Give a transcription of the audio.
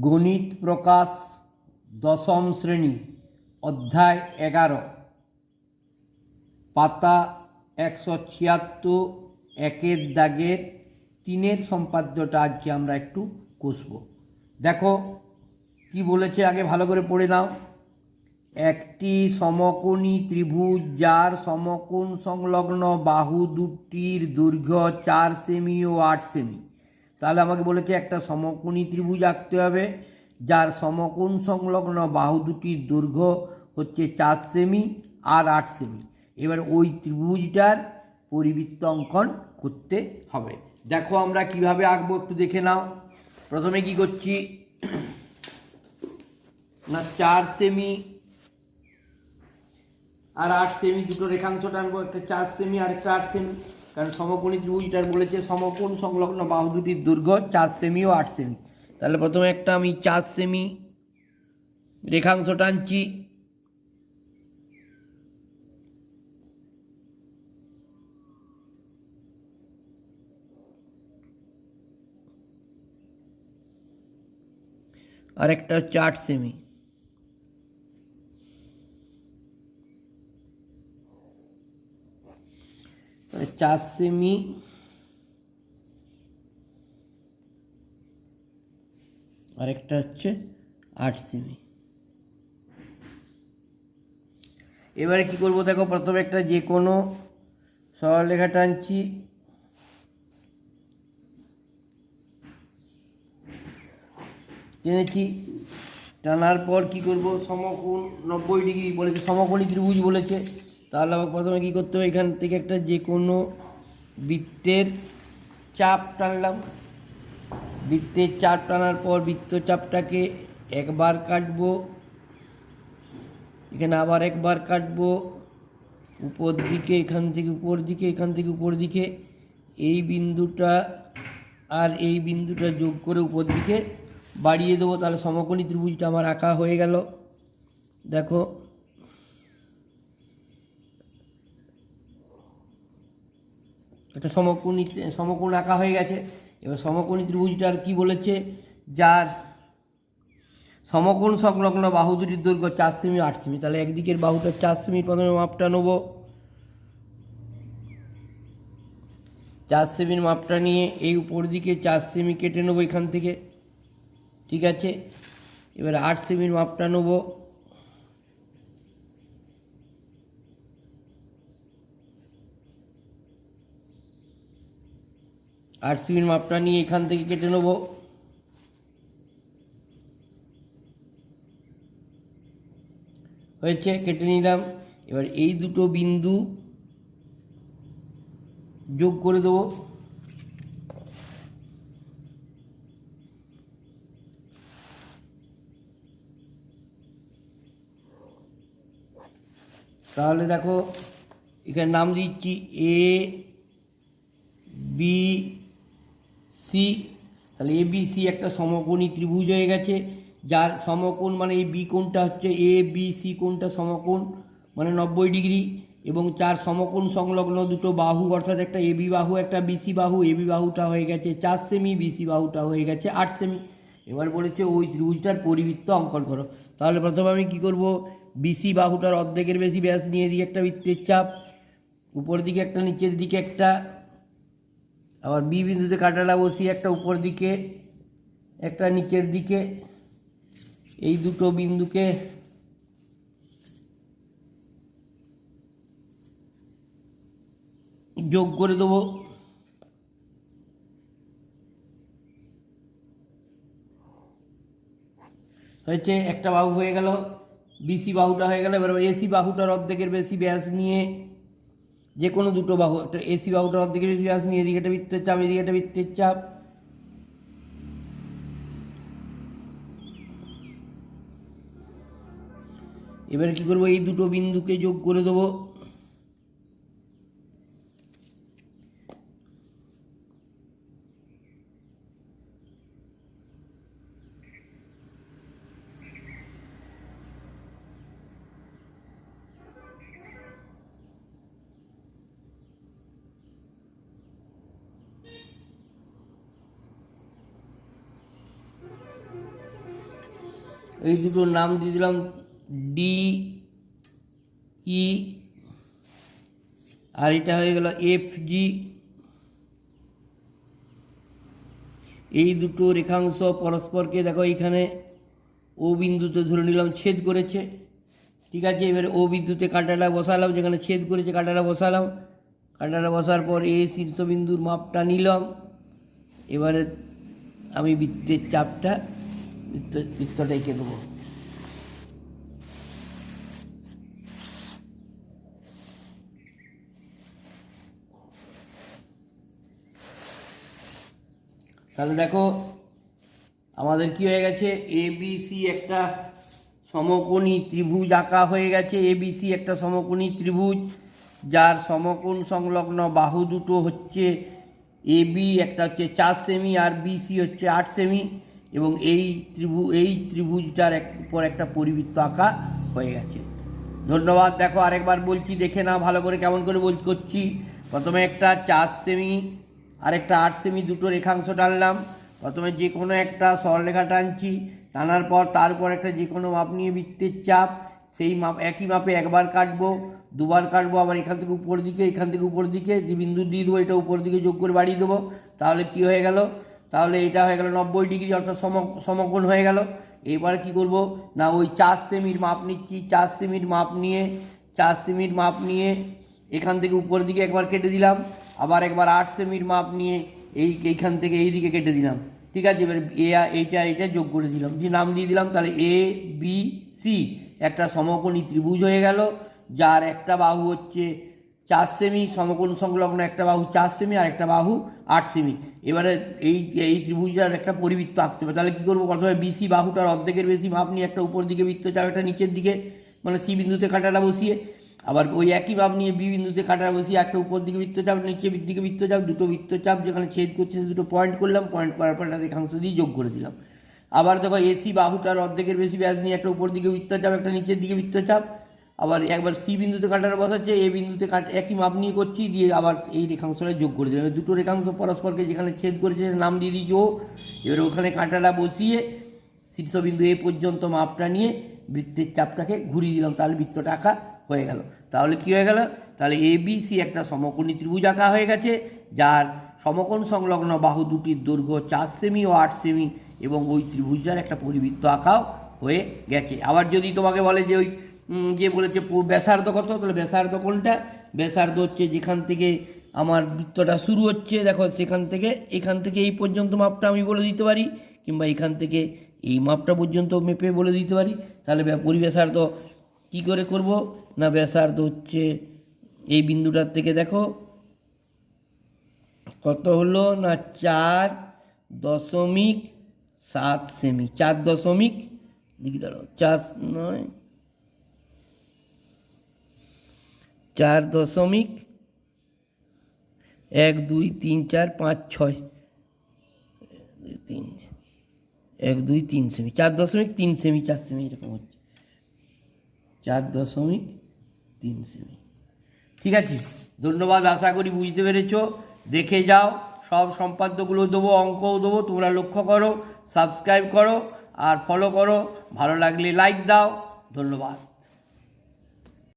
গণিত প্রকাশ দশম শ্রেণি, অধ্যায় এগারো। পাতা একশো ছিয়াত্তর, একের দাগের তিনের সম্পাদ্যটা আজকে আমরা একটু কষব। দেখো, কি বলেছে? আগে ভালো করে পড়ে নাও। একটি সমকোণী ত্রিভুজ, যার সমকোণ সংলগ্ন বাহু দুটির দৈর্ঘ্য চার সেমি ও আট সেমি। তাহলে আমাকে বলেছে একটা সমকোণী ত্রিভুজ আঁকতে হবে, যার সমকোণ সংলগ্ন বাহু দুটির দৈর্ঘ্য হচ্ছে চার সেমি আর আট সেমি। এবার ওই ত্রিভুজটার পরিবৃত্ত অঙ্কন করতে হবে। দেখো আমরা কীভাবে আঁকবো একটু দেখে নাও। প্রথমে কি করছি, না চার সেমি আর আট সেমি, দুটো রেখাংশ টানবো, একটা চার সেমি আর একটা আট সেমি। কারণ সমকোণী ত্রিভুজটার বলেছে সমকোণ সংলগ্ন বাহু দুটির দৈর্ঘ্য, চার সেমি ও আট সেমি তাহলে প্রথমে একটা আমি চার সেমি রেখাংশ টানছি। আর একটা হচ্ছে আট সেমি চার সেমি আরেকটা হচ্ছে আট সেমি এবারে কি করব দেখো, প্রথমে একটা যে কোনো সরলরেখা টানছি। টেনেছি। টানার পর কি করব? সমকোণ নব্বই ডিগ্রি বলেছে, সমকোণী ত্রিভুজ বলেছে। তাহলে আবার প্রথমে কী করতে হবে? এখান থেকে একটা যে কোনো বৃত্তের চাপ টানলাম। বৃত্তের চাপ টানার পর বৃত্তচাপটাকে একবার কাটবো। এখানে আবার একবার কাটবো। উপর দিকে, এখান থেকে উপর দিকে, এখান থেকে উপর দিকে। এই বিন্দুটা আর এই বিন্দুটা যোগ করে উপর দিকে বাড়িয়ে দেবো। তাহলে সমকোণী ত্রিভুজটা আমার আঁকা হয়ে গেল। দেখো একটা সমকোণী সমকোণ আঁকা হয়ে গেছে। এবার সমকোণী ত্রিভুজটার কি বলেছে? যার সমকোণ সংলগ্ন বাহু দুটির দৈর্ঘ্য চার সেমি, আট সেমি। তাহলে একদিকের বাহুটা চার সেমি, প্রথমে মাপটা নেব। চার সেমির মাপটা নিয়ে এই উপর দিকে চার সেমি কেটে নেব এখান থেকে। ঠিক আছে? এবার আট সেমির মাপটা নেব। আট সেমির মাপটা নিয়ে এখান থেকে কেটে নেব। হয়েছে, কেটে নিলাম। এবার এই দুটো বিন্দু যোগ করে দেবো। তাহলে দেখো, এখানে নাম দিচ্ছি এ, বি সি, তাহলে এ, বি, সি একটা সমকোণী ত্রিভুজ হয়ে গেছে, যার সমকোণ মানে এই বি কোণটা হচ্ছে এ, বি, সি কোণটা সমকোণ মানে নব্বই ডিগ্রি, এবং চার সমকোণ সংলগ্ন দুটো বাহু, অর্থাৎ একটা এ, বি বাহু, একটা বিসি বাহু, এ, বি বাহুটা হয়ে গেছে, চার সেমি বিসি বাহুটা হয়ে গেছে, আট সেমি। এবার বলেছে ওই ত্রিভুজটার পরিবৃত্ত অঙ্কন করো। তাহলে প্রথমে আমি কি করব? বিসি বাহুটার অর্ধেকের বেশি ব্যাস নিয়ে দিই একটা বৃত্তের চাপ, উপর দিকে একটা, নিচের দিকে একটা আবার বি বিন্দুতে কাটালা বসিয়ে একটা উপর দিকে, একটা নিচের দিকে। এই দুটো বিন্দুকে যোগ করে দেবো। হয়েছে, একটা বাহু হয়ে গেল বিসি বাহুটা হয়ে গেল, এবার এসি বাহুটার অর্ধেকের বেশি ব্যাস নিয়ে যে কোনো দুটো বাহু, একটা এসি বাহুটা অর্ধেকের ব্যাস নিয়ে এদিকে একটা বৃত্তের চাপ, এদিকে একটা বৃত্তের চাপ। এবার কি করব? এই দুটো বিন্দুকে যোগ করে দেবো। এই দুটোর নাম দিয়ে দিলাম ডি ই আর এটা হয়ে গেল এফ জি এই দুটো রেখাংশ পরস্পরকে দেখো এইখানে ও বিন্দুতে ধরে নিলাম, ছেদ করেছে। ঠিক আছে, এবারে ও বিন্দুতে কাঁটাটা বসালাম, যেখানে ছেদ করেছে, কাঁটাটা বসালাম। কাঁটাটা বসার পর এই শীর্ষবিন্দুর মাপটা নিলাম। এবারে আমি বৃত্তের চাপটা বৃত্ত এঁকে দেবো। তাহলে দেখো, আমাদের কি হয়ে গেছে? এবিসি একটা সমকোণী ত্রিভুজ আঁকা হয়ে গেছে। এবিসি একটা সমকোণী ত্রিভুজ, যার সমকোণ সংলগ্ন বাহু দুটো হচ্ছে এবি একটা হচ্ছে চার সেমি, আর বিসি হচ্ছে আট সেমি। এবং এই ত্রিভু, এই ত্রিভুজটার এক, উপর একটা পরিবৃত্ত আঁকা হয়ে গেছে। ধন্যবাদ। দেখো, আরেকবার বলছি, দেখে না ভালো করে, কেমন করে বল, করছি। প্রথমে একটা চার সেমি, আরেকটা আট সেমি, দুটো রেখাংশ টানলাম। প্রথমে যে কোনো একটা সরলরেখা টানছি, টানার পর তারপর একটা যে কোনো মাপ নিয়ে বৃত্তের চাপ, সেই মাপ, একই মাপে একবার কাটবো, দুবার কাটবো, আবার এখান থেকে উপর দিকে, এখান থেকে উপর দিকে, যে বিন্দু দিয়ে দেবো, এটা উপর দিকে যোগ করে বাড়িয়ে দেবো। তাহলে কি হয়ে গেল? তাহলে এটা হয়ে গেল নব্বই ডিগ্রি অর্থাৎ সম সমকোণ হয়ে গেল। এবার কি করব? না, ওই চার সেমির মাপ নিচ্ছি, চার সেমির মাপ নিয়ে, চার সেমির মাপ নিয়ে এখান থেকে উপরের দিকে একবার কেটে দিলাম, আবার একবার আট সেমির মাপ নিয়ে এই, এইখান থেকে এই দিকে কেটে দিলাম। ঠিক আছে, এবার এ এইটা এইটা যোগ করে দিলাম। যে নাম দিয়ে দিলাম, তাহলে এ, বি, সি। একটা সমকোণী ত্রিভুজ হয়ে গেল, যার একটা বাহু হচ্ছে চার সেমি সমকোণ সংলগ্ন একটা বাহু, চার সেমি আর একটা বাহু, আট সেমি এবারে এই এই ত্রিভুজটার একটা পরিবৃত্ত আঁকতে হবে। তাহলে কী করব? প্রথমে বিসি বাহুটার অর্ধেকের বেশি মাপ নিয়ে একটা উপর দিকে বৃত্ত চাপ একটা নিচের দিকে মানে সি বিন্দুতে কাঁটাটা বসিয়ে। আবার ওই একই মাপ নিয়ে বি বিন্দুতে কাঁটাটা বসিয়ে একটা উপর দিকে বৃত্ত বৃত্তচাপ নিচে দিকে বৃত্তচাপ দুটো বৃত্তচাপ যেখানে ছেদ করছে দুটো পয়েন্ট করলাম পয়েন্ট করার পর একটা রেখাংশ দিয়ে যোগ করে দিলাম। আবার দেখো এসি বাহুটার অর্ধেকের বেশি ব্যাস নিয়ে একটা উপর দিকে বৃত্তচাপ একটা নিচের দিকে বৃত্তচাপ আবার একবার সি বিন্দুতে কাঁটাটা বসাচ্ছে এ বিন্দুতে কাট, একই মাপ নিয়ে করছি, দিয়ে আবার এই রেখাংশটা যোগ করে দিলাম দুটো রেখাংশ পরস্পরকে যেখানে ছেদ করেছে নাম দিয়ে দিয়েছি ও। এবার ওখানে কাঁটাটা বসিয়ে শীর্ষবিন্দু এ পর্যন্ত মাপটা নিয়ে বৃত্তের চাপটাকে ঘুরিয়ে দিলাম, তাহলে বৃত্তটা আঁকা হয়ে গেল। তাহলে কি হয়ে গেল? তাহলে এ বি সি একটা সমকোণী ত্রিভুজ আঁকা হয়ে গেছে, যার সমকোণ সংলগ্ন বাহু দুটির দৈর্ঘ্য চার সেমি ও আট সেমি এবং ওই ত্রিভুজটার একটা পরিবৃত্ত আঁকাও হয়ে গেছে। আবার যদি তোমাকে বলে যে ওই যে বলেছে ব্যাসার্ধ কত? তাহলে ব্যাসার্ধ কোনটা? ব্যাসার্ধ হচ্ছে যেখান থেকে আমার বৃত্তটা শুরু হচ্ছে, দেখো সেখান থেকে, এখান থেকে এই পর্যন্ত মাপটা আমি বলে দিতে পারি, কিংবা এখান থেকে এই মাপটা পর্যন্ত মেপে বলে দিতে পারি। তাহলে পরিব্যাসার্ধ কী করে করব? না, ব্যাসার্ধ হচ্ছে এই বিন্দুটার থেকে দেখো, কত হলো? না, চার দশমিক সাত সেমি, চার দশমিক দিকে দাঁড়াও, চার নয় চার দশমিক এক দুই তিন চার পাঁচ ছয়। তিন এক দুই তিন সেমি, চার দশমিক তিন সেমি, চার সেমি এরকম হচ্ছে। চার দশমিক তিন সেমি। ঠিক আছে, ধন্যবাদ, আশা করি বুঝতে পেরেছ। দেখে যাও, সব সম্পাদ্যগুলো দেবো, অঙ্কও দেবো, তোমরা লক্ষ্য করো, সাবস্ক্রাইব করো, আর ফলো করো। ভালো লাগলে লাইক দাও, ধন্যবাদ।